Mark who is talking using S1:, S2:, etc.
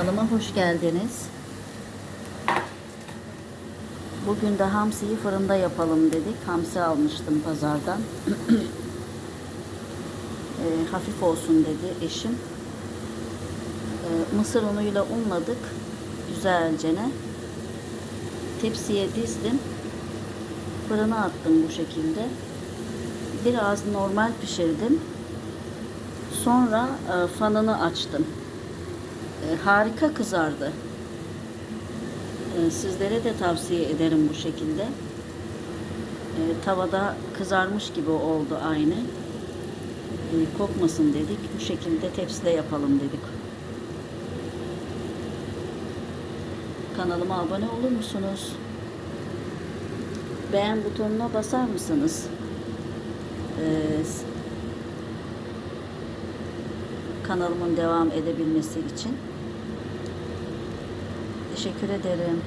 S1: Kanalıma hoş geldiniz. Bugün de hamsiyi fırında yapalım dedik. Hamsi almıştım pazardan. Ee, hafif olsun dedi eşim. Ee, mısır unuyla unladık. Güzelcene. Tepsiye dizdim. Fırına attım bu şekilde. Biraz normal pişirdim. Sonra e, fanını açtım. E, harika kızardı. E, sizlere de tavsiye ederim bu şekilde. E, tavada kızarmış gibi oldu aynı. Kokmasın dedik. Bu şekilde tepside yapalım dedik. Kanalıma abone olur musunuz? Beğen butonuna basar mısınız? E, kanalımın devam edebilmesi için. Teşekkür ederim.